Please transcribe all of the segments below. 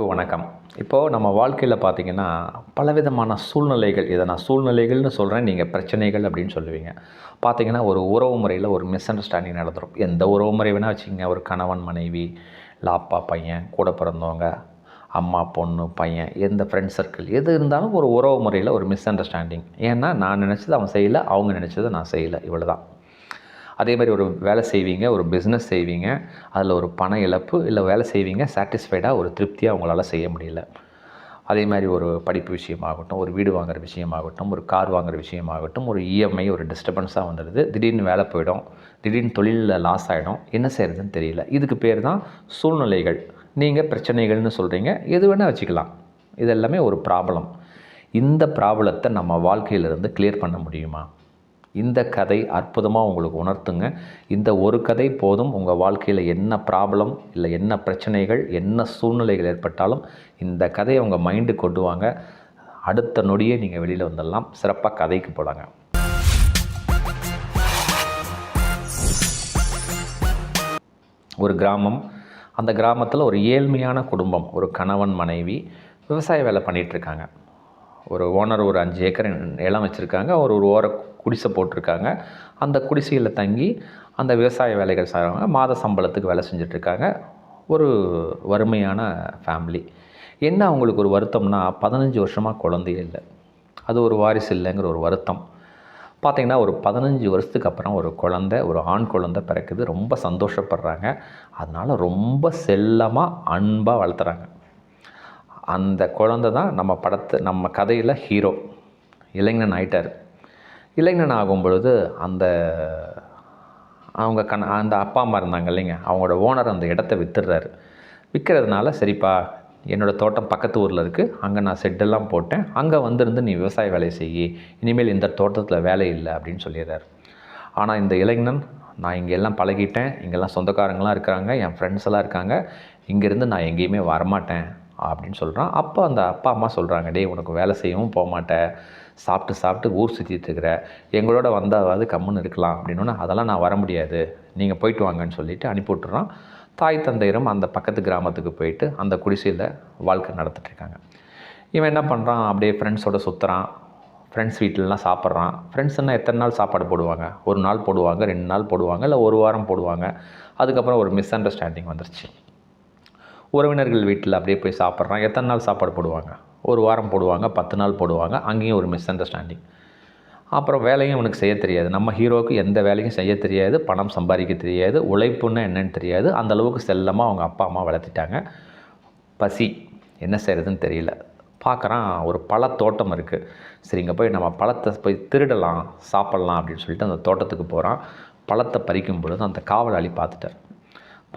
அன்பு வணக்கம். இப்போது நம்ம வாழ்க்கையில் பார்த்தீங்கன்னா பலவிதமான சூழ்நிலைகள் இதை நான் சூழ்நிலைகள்னு சொல்கிறேன் நீங்கள் பிரச்சனைகள் அப்படின்னு சொல்லுவீங்க. பார்த்திங்கன்னா ஒரு உறவு முறையில் ஒரு மிஸ் அண்டர்ஸ்டாண்டிங் நடந்துடும் எந்த உறவு முறை வேணால் வச்சுக்கோங்க. ஒரு கணவன் மனைவி இல்லை அப்பா பையன் கூட பிறந்தவங்க அம்மா பொண்ணு பையன் எந்த ஃப்ரெண்ட் சர்க்கிள் எது இருந்தாலும் ஒரு உறவு முறையில் ஒரு மிஸ் அண்டர்ஸ்டாண்டிங் ஏன்னா நான் நினச்சது அவன் செய்யலை அவங்க நினச்சதை நான் செய்யலை. இவ்வளோ தான் அதே மாதிரி ஒரு வேலை செய்வீங்க ஒரு பிஸ்னஸ் செய்வீங்க அதில் ஒரு பண இழப்பு இல்லை வேலை செய்வீங்க சாட்டிஸ்ஃபைடாக ஒரு திருப்தியாக உங்களால் செய்ய முடியல. அதே மாதிரி ஒரு படிப்பு விஷயமாகட்டும் ஒரு வீடு வாங்குற விஷயமாகட்டும் ஒரு கார் வாங்குகிற விஷயமாகட்டும் ஒரு இஎம்ஐ ஒரு டிஸ்டர்பன்ஸாக வந்துடுது. திடீர்னு வேலை போயிடும். திடீர்னு தொழிலில் லாஸ் ஆகிடும் என்ன செய்கிறதுன்னு தெரியல. இதுக்கு பேர் தான் சூழ்நிலைகள். நீங்கள் பிரச்சனைகள்னு சொல்கிறீங்க எது வேணால் வச்சுக்கலாம். இது எல்லாமே ஒரு ப்ராப்ளம் இந்த ப்ராப்ளத்தை நம்ம வாழ்க்கையிலிருந்து கிளியர் பண்ண முடியுமா? இந்த கதை அற்புதமாக உங்களுக்கு உணர்த்துங்க. இந்த ஒரு கதை போதும். உங்கள் வாழ்க்கையில் என்ன ப்ராப்ளம் இல்லை என்ன பிரச்சனைகள் என்ன சூழ்நிலைகள் ஏற்பட்டாலும் இந்த கதையை உங்கள் மைண்டு கொண்டு வாங்க. அடுத்த நொடியே நீங்கள் வெளியில் வந்துடலாம். சிறப்பாக கதைக்கு போலாங்க. ஒரு கிராமம். அந்த கிராமத்தில் ஒரு ஏழ்மையான குடும்பம். ஒரு கணவன் மனைவி விவசாய வேலை பண்ணிகிட்ருக்காங்க ஒரு ஓனர் ஒரு அஞ்சு ஏக்கர் நிலம் வச்சுருக்காங்க. ஒரு ஒரு ஓர குடிசை போட்டிருக்காங்க. அந்த குடிசையில் தங்கி அந்த விவசாய வேலைகள் செய்கிறவங்க மாத சம்பளத்துக்கு வேலை செஞ்சிட்ருக்காங்க. ஒரு வறுமையான ஃபேமிலி என்ன அவங்களுக்கு ஒரு வருத்தம்னா பதினஞ்சு வருஷமாக குழந்தையே இல்லை. அது ஒரு வாரிசு இல்லைங்கிற ஒரு வருத்தம். பார்த்திங்கன்னா ஒரு பதினஞ்சு வருஷத்துக்கு அப்புறம் ஒரு குழந்த ஒரு ஆண் குழந்தை பிறக்குது. ரொம்ப சந்தோஷப்படுறாங்க. அதனால் ரொம்ப செல்லமாக அன்பாக வளர்த்துறாங்க. அந்த குழந்த தான் நம்ம படத்து நம்ம கதையில் ஹீரோ இளைஞன் ஆயிட்டார். இளைஞன் ஆகும் பொழுது அந்த அவங்க கண் அந்த அப்பா அம்மா இருந்தாங்க இல்லைங்க. அவங்களோட ஓனர் அந்த இடத்த விற்றுடுறாரு விற்கிறதுனால சரிப்பா என்னோடய தோட்டம் பக்கத்து ஊரில் இருக்குது அங்கே நான் செட்டெல்லாம் போட்டேன். அங்கே வந்திருந்து நீ விவசாய வேலையை செய் இனிமேல் இந்த தோட்டத்தில் வேலை இல்லை அப்படின்னு சொல்லிடுறாரு. ஆனால் இந்த இளைஞன் நான் இங்கே எல்லாம் பழகிட்டேன். இங்கெல்லாம் சொந்தக்காரங்களாம் இருக்கிறாங்க என் ஃப்ரெண்ட்ஸ் எல்லாம் இருக்காங்க. இங்கேருந்து நான் எங்கேயுமே வரமாட்டேன். அப்படின்னு சொல்கிறான் அப்போ அந்த அப்பா அம்மா சொல்கிறாங்க டேய் உனக்கு வேலை செய்யவும் போக மாட்டேன் சாப்பிட்டு சாப்பிட்டு ஊர் சுற்றிட்டு இருக்கிற. எங்களோட வந்தாவது கம்முன்னு இருக்கலாம். அப்படின்னா அதெல்லாம் நான் வர முடியாது. நீங்கள் போயிட்டு வாங்கன்னு சொல்லிவிட்டு அனுப்பிவிட்டுறான் தாய் தந்தையரும் அந்த பக்கத்து கிராமத்துக்கு போயிட்டு அந்த குடிசையில் வாழ்க்கை நடத்திட்டுருக்காங்க இவன் என்ன பண்ணுறான் அப்படியே ஃப்ரெண்ட்ஸோட சுற்றுறான் ஃப்ரெண்ட்ஸ் வீட்டிலலாம் சாப்பிட்றான். ஃப்ரெண்ட்ஸ்னால் எத்தனை நாள் சாப்பாடு போடுவாங்க? ஒரு நாள் போடுவாங்க ரெண்டு நாள் போடுவாங்க இல்லை ஒரு வாரம் போடுவாங்க. அதுக்கப்புறம் ஒரு மிஸ் அண்டர்ஸ்டாண்டிங் வந்துருச்சு. உறவினர்கள் வீட்டில் அப்படியே போய் சாப்பிட்றான். எத்தனை நாள் சாப்பாடு போடுவாங்க? ஒரு வாரம் போடுவாங்க பத்து நாள் போடுவாங்க அங்கேயும் ஒரு மிஸ் அண்டர்ஸ்டாண்டிங் அப்புறம் வேலையும் இவனுக்கு செய்ய தெரியாது. நம்ம ஹீரோவுக்கு எந்த வேலையும் செய்ய தெரியாது பணம் சம்பாதிக்க தெரியாது உழைப்புன்னு என்னன்னு தெரியாது. அந்த அளவுக்கு செல்லமாக அவங்க அப்பா அம்மா வளர்த்திட்டாங்க. பசி என்ன செய்கிறதுன்னு தெரியல. பார்க்குறான் ஒரு பழத்தோட்டம் இருக்குது சரி இங்கே போய் நம்ம பழத்தை போய் திருடலாம் சாப்பிட்லாம் அப்படின்னு சொல்லிட்டு அந்த தோட்டத்துக்கு போகிறான் பழத்தை பறிக்கும் பொழுது அந்த காவலாளி பார்த்துட்டார்.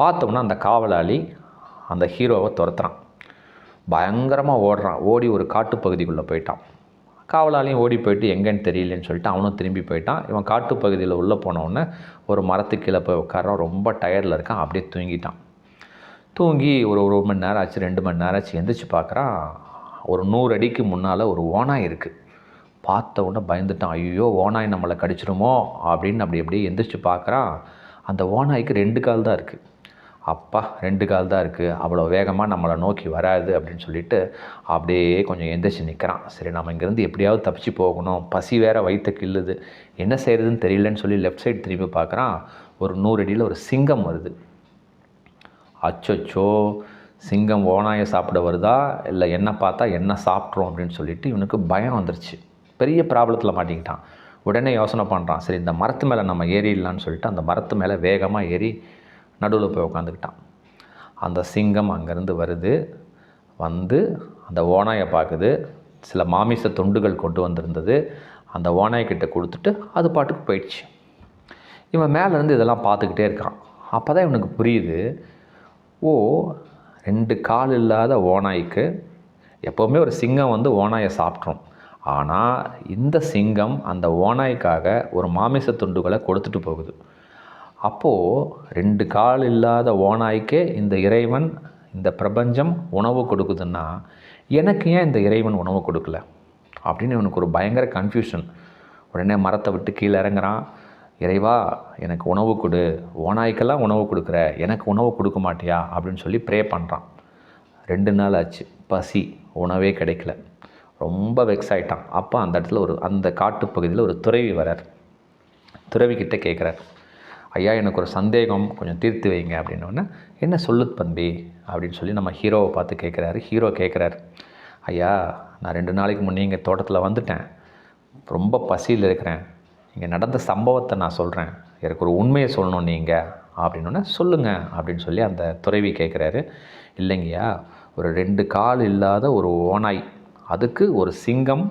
பார்த்தோம்னா அந்த காவலாளி அந்த ஹீரோவை துரத்துறான். பயங்கரமாக ஓடுறான். ஓடி ஒரு காட்டுப்பகுதிக்குள்ளே போயிட்டான். காவலாலையும் ஓடி போயிட்டு எங்கேன்னு தெரியலன்னு சொல்லிட்டு அவனும் திரும்பி போயிட்டான். இவன் காட்டுப்பகுதியில் உள்ளே போனவுடனே ஒரு மரத்துக்கு கீழே போய் உட்காரான் ரொம்ப டயர்டில் இருக்கான். அப்படியே தூங்கிட்டான். தூங்கி ஒரு ஒரு மணி நேரம் ஆச்சு ரெண்டு மணி நேரம் ஆச்சு. எந்திரிச்சு பார்க்குறான். ஒரு நூறு அடிக்கு முன்னால் ஒரு ஓனாய் இருக்குது பார்த்த உடனே பயந்துட்டான். ஐயோ ஓனாய் நம்மளை கடிச்சிருமோ அப்படின்னு அப்படி அப்படியே எந்திரிச்சு பார்க்குறான். அந்த ஓனாய்க்கு ரெண்டு கால் தான் இருக்குது அப்பா ரெண்டு கால் தான் இருக்குது அவ்வளோ வேகமாக நம்மளை நோக்கி வராது அப்படின்னு சொல்லிட்டு அப்படியே கொஞ்சம் எந்திரிச்சு நிற்கிறான் சரி நம்ம இங்கேருந்து எப்படியாவது தப்பிச்சு போகணும். பசி வேற வயிற்று கில்லுது என்ன செய்கிறதுன்னு தெரியலன்னு சொல்லி லெஃப்ட் சைடு திரும்பி பார்க்குறான். ஒரு நூறு அடியில் ஒரு சிங்கம் வருது. அச்சோ சிங்கம் ஓனாயை சாப்பிட வருதா? இல்லை என்ன பார்த்தா என்ன சாப்பிட்றோம் அப்படின்னு சொல்லிட்டு இவனுக்கு பயம் வந்துருச்சு. பெரிய ப்ராப்ளத்தில் மாட்டிக்கிட்டான். உடனே யோசனை பண்ணுறான் சரி இந்த மரத்து மேலே நம்ம ஏறிடலான்னு சொல்லிட்டு அந்த மரத்து மேலே வேகமாக ஏறி நடுவில் போய் உட்காந்துக்கிட்டான் அந்த சிங்கம் அங்கேருந்து வருது வந்து அந்த ஓனாயை பார்க்குது. சில மாமிச தொண்டுகள் கொண்டு வந்திருந்தது. அந்த ஓனாய்கிட்ட கொடுத்துட்டு அது பாட்டுக்கு போயிடுச்சு. இவன் மேலேருந்து இதெல்லாம் பார்த்துக்கிட்டே இருக்கான். அப்போ தான் இவனுக்கு புரியுது ஓ ரெண்டு கால் இல்லாத ஓனாய்க்கு எப்போவுமே ஒரு சிங்கம் வந்து ஓனாயை சாப்பிட்ரும். ஆனால் இந்த சிங்கம் அந்த ஓனாய்க்காக ஒரு மாமிச துண்டுகளை கொடுத்துட்டு போகுது. அப்போது ரெண்டு கால் இல்லாத ஓனாய்க்கே இந்த இறைவன் இந்த பிரபஞ்சம் உணவு கொடுக்குதுன்னா எனக்கு ஏன் இந்த இறைவன் உணவு கொடுக்கல? அப்படின்னு இவனுக்கு ஒரு பயங்கர கன்ஃபியூஷன் உடனே மரத்தை விட்டு கீழே இறங்குறான். இறைவா எனக்கு உணவு கொடு. ஓனாய்க்கெல்லாம் உணவு கொடுக்குற எனக்கு உணவு கொடுக்க மாட்டியா? அப்படின்னு சொல்லி ப்ரே பண்ணுறான் ரெண்டு நாள் ஆச்சு. பசி உணவே கிடைக்கல. ரொம்ப வெக்ஸ் ஆகிட்டான் அப்போ அந்த இடத்துல ஒரு அந்த காட்டுப்பகுதியில் ஒரு துறவி வரார் துறவிக்கிட்ட கேட்குறார் ஐயா எனக்கு ஒரு சந்தேகம் கொஞ்சம் தீர்த்து வைங்க அப்படின்னோடனே என்ன சொல்லு தம்பி? அப்படின்னு சொல்லி நம்ம ஹீரோவை பார்த்து கேட்குறாரு. ஹீரோ கேட்குறாரு ஐயா நான் ரெண்டு நாளைக்கு முன்னே இங்கே தோட்டத்தில் வந்துட்டேன். ரொம்ப பசியில் இருக்கிறேன். இங்கே நடந்த சம்பவத்தை நான் சொல்கிறேன். எனக்கு ஒரு உண்மையை சொல்லணும் நீங்கள் அப்படின்னோடனே சொல்லுங்கள் அப்படின்னு சொல்லி அந்த துறவி கேட்குறாரு இல்லைங்கய்யா ஒரு ரெண்டு கால் இல்லாத ஒரு ஓனாய் அதுக்கு ஒரு சிங்கம்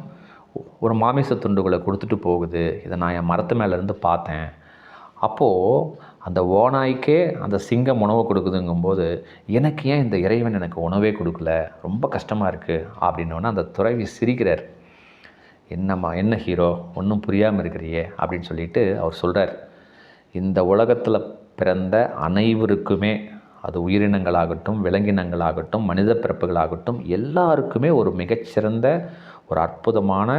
ஒரு மாமிச துண்டுகளை கொடுத்துட்டு போகுது. இதை நான் என் மரத்து மேலேருந்து பார்த்தேன். அப்போது அந்த ஓநாய்க்கே அந்த சிங்கம் உணவு கொடுக்குதுங்கும்போது எனக்கு ஏன் இந்த இறைவன் எனக்கு உணவே கொடுக்கல? ரொம்ப கஷ்டமாக இருக்குது அப்படின்னோடனே அந்த துறவி சிரிக்கிறார். என்னம்மா என்ன ஹீரோ? ஒன்றும் புரியாமல் இருக்கிறியே அப்படின்னு சொல்லிட்டு அவர் சொல்கிறார் இந்த உலகத்தில் பிறந்த அனைவருக்குமே அது உயிரினங்களாகட்டும் விலங்கினங்களாகட்டும் மனித பிறப்புகளாகட்டும் எல்லாருக்குமே ஒரு மிகச்சிறந்த ஒரு அற்புதமான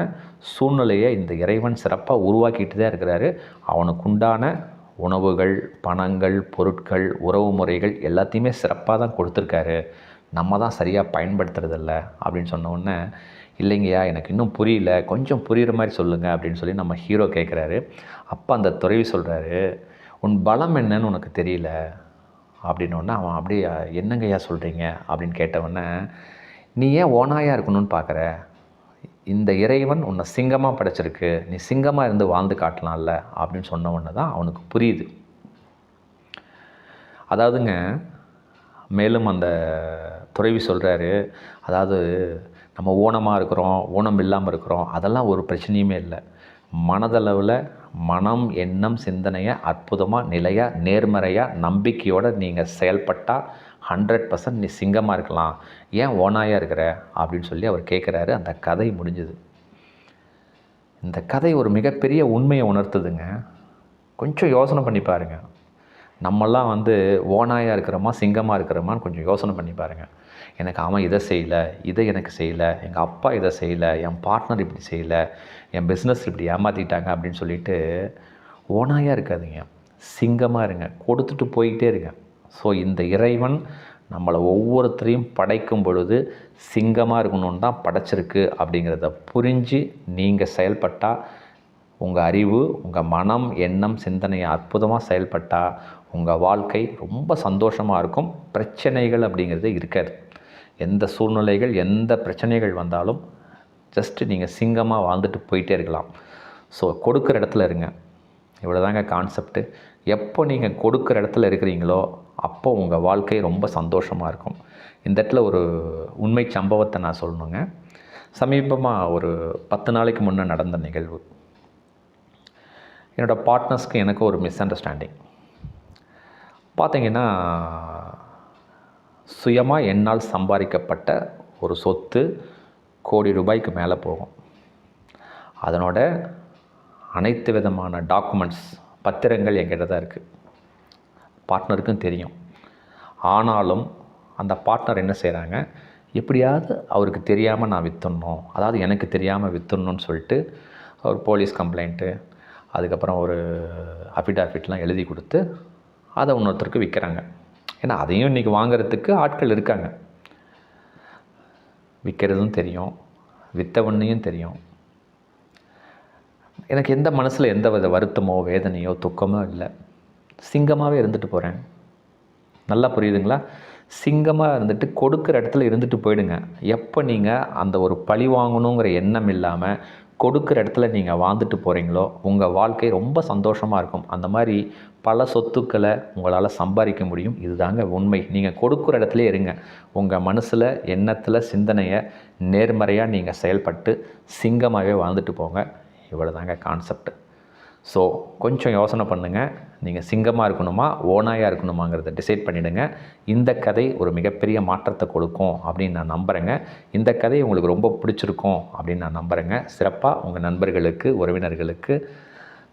சூழ்நிலையை இந்த இறைவன் சிறப்பாக உருவாக்கிட்டு தான் இருக்கிறாரு. அவனுக்குண்டான உணவுகள் பணங்கள் பொருட்கள் உறவு முறைகள் எல்லாத்தையுமே சிறப்பாக தான் கொடுத்துருக்காரு. நம்ம தான் சரியாக பயன்படுத்துறதில்ல அப்படின்னு சொன்னோடனே இல்லைங்கய்யா எனக்கு இன்னும் புரியல. கொஞ்சம் புரிகிற மாதிரி சொல்லுங்கள் அப்படின்னு சொல்லி நம்ம ஹீரோ கேட்குறாரு அப்போ அந்த துறவி சொல்கிறாரு உன் பலம் என்னன்னு உனக்கு தெரியல. அப்படின்னோடனே அவன் அப்படியே என்னங்கய்யா சொல்கிறீங்க அப்படின்னு கேட்டவொடனே நீ ஏன் ஓனாயாக இருக்கணும்னு பார்க்குற இந்த இறைவன் உன்னை சிங்கமாக படைச்சிருக்கு நீ சிங்கமாக இருந்து வாழ்ந்து காட்டலாம்ல அப்படின்னு சொன்ன உடனே தான் அவனுக்கு புரியுது. அதாவதுங்க மேலும் அந்த துறவி சொல்கிறாரு அதாவது நம்ம ஊனமாக இருக்கிறோம் ஊனம் இல்லாமல் இருக்கிறோம் அதெல்லாம் ஒரு பிரச்சனையுமே இல்லை. மனதளவில் மனம் எண்ணம் சிந்தனையை அற்புதமாக நிலையாக நேர்மறையாக நம்பிக்கையோடு நீங்கள் செயல்பட்டால் ஹண்ட்ரட் பர்சன்ட் நீ சிங்கமாக இருக்கலாம். ஏன் ஓனாயாக இருக்கிற? அப்படின்னு சொல்லி அவர் கேட்குறாரு அந்த கதை முடிஞ்சுது. இந்த கதை ஒரு மிகப்பெரிய உண்மையை உணர்த்துதுங்க. கொஞ்சம் யோசனை பண்ணி பாருங்கள் நம்மெல்லாம் வந்து ஓனாயாக இருக்கிறோமா சிங்கமாக இருக்கிறோமான்னு கொஞ்சம் யோசனை பண்ணி பாருங்கள் எனக்கு அவன் இதை செய்யலை இதை எனக்கு செய்யலை எங்கள் அப்பா இதை செய்யலை என் பார்ட்னர் இப்படி செய்யலை என் பிஸ்னஸ் இப்படி ஏமாற்றிட்டாங்க அப்படின்னு சொல்லிட்டு ஓனாயாக இருக்காதுங்க. சிங்கமாக இருங்க. கொடுத்துட்டு போயிட்டே இருங்க. ஸோ இந்த இறைவன் நம்மளை ஒவ்வொருத்தரையும் படைக்கும் பொழுது சிங்கமாக இருக்கணும்னு தான் படைச்சிருக்கு அப்படிங்கிறத புரிஞ்சு நீங்கள் செயல்பட்டால் உங்கள் அறிவு உங்கள் மனம் எண்ணம் சிந்தனையை அற்புதமாக செயல்பட்டால் உங்கள் வாழ்க்கை ரொம்ப சந்தோஷமாக இருக்கும். பிரச்சனைகள் அப்படிங்கிறது இருக்காது. எந்த சூழ்நிலைகள் எந்த பிரச்சனைகள் வந்தாலும் ஜஸ்ட்டு நீங்கள் சிங்கமாக வாழ்ந்துட்டு போயிட்டே இருக்கலாம். ஸோ கொடுக்குற இடத்துல இருங்க. இவ்வளோதாங்க கான்செப்ட்டு எப்போ நீங்கள் கொடுக்குற இடத்துல இருக்கிறீங்களோ அப்போ உங்கள் வாழ்க்கை ரொம்ப சந்தோஷமாக இருக்கும். இந்த இடத்துல ஒரு உண்மை சம்பவத்தை நான் சொல்லணுங்க. சமீபமாக ஒரு பத்து நாளைக்கு முன்னே நடந்த நிகழ்வு. என்னோடய பார்ட்னர்ஸ்க்கு எனக்கு ஒரு மிஸ் அண்டர்ஸ்டாண்டிங் பார்த்தீங்கன்னா சுயமாக என்னால் சம்பாதிக்கப்பட்ட ஒரு சொத்து கோடி ரூபாய்க்கு மேலே போகும். அதனோட அனைத்து விதமான டாக்குமெண்ட்ஸ் பத்திரங்கள் என்கிட்ட தான் இருக்குது பார்ட்னருக்கும் தெரியும். ஆனாலும் அந்த பார்ட்னர் என்ன செய்கிறாங்க எப்படியாவது அவருக்கு தெரியாமல் நான் விற்றுடணும் அதாவது எனக்கு தெரியாமல் விற்றுடணும்னு சொல்லிட்டு ஒரு போலீஸ் கம்ப்ளைண்ட்டு அதுக்கப்புறம் ஒரு அஃபிடாஃபிட்லாம் எழுதி கொடுத்து அதை இன்னொருத்தருக்கு விற்கிறாங்க ஏன்னா அதையும் இன்றைக்கி வாங்குறதுக்கு ஆட்கள் இருக்காங்க. விற்கிறதும் தெரியும். விற்றவன்னையும் தெரியும். எனக்கு எந்த மனசில் எந்த வித வருத்தமோ வேதனையோ துக்கமோ இல்லை. சிங்கமாகவே இருந்துட்டு போகிறேன் நல்லா புரியுதுங்களா? சிங்கமாக இருந்துட்டு கொடுக்குற இடத்துல இருந்துட்டு போயிடுங்க. எப்போ நீங்கள் அந்த ஒரு பழி வாங்கணுங்கிற எண்ணம் இல்லாமல் கொடுக்குற இடத்துல நீங்கள் வாழ்ந்துட்டு போகிறீங்களோ உங்கள் வாழ்க்கை ரொம்ப சந்தோஷமாக இருக்கும். அந்த மாதிரி பல சொத்துக்களை உங்களால் சம்பாதிக்க முடியும். இதுதாங்க உண்மை. நீங்கள் கொடுக்குற இடத்துல இருங்க. உங்கள் மனசில் எண்ணத்தில் சிந்தனையை நேர்மறையாக நீங்கள் செயல்பட்டு சிங்கமாகவே வாழ்ந்துட்டு போங்க. இவ்வளோதாங்க கான்செப்ட் ஸோ கொஞ்சம் யோசனை பண்ணுங்கள் நீங்கள் சிங்கமாக இருக்கணுமா ஓனாயாக இருக்கணுமாங்கிறத டிசைட் பண்ணிவிடுங்க இந்த கதை ஒரு மிகப்பெரிய மாற்றத்தை கொடுக்கும் அப்படின்னு நான் நம்புகிறேங்க இந்த கதை உங்களுக்கு ரொம்ப பிடிச்சிருக்கும் அப்படின்னு நான் நம்புகிறேங்க சிறப்பாக உங்கள் நண்பர்களுக்கு உறவினர்களுக்கு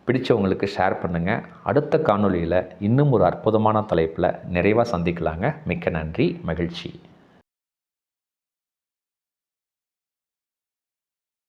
பிடிச்சவங்களுக்கு ஷேர் பண்ணுங்கள் அடுத்த காணொலியில் இன்னும் ஒரு அற்புதமான தலைப்பில் நிறைவாக சந்திக்கலாங்க. மிக்க நன்றி மகிழ்ச்சி.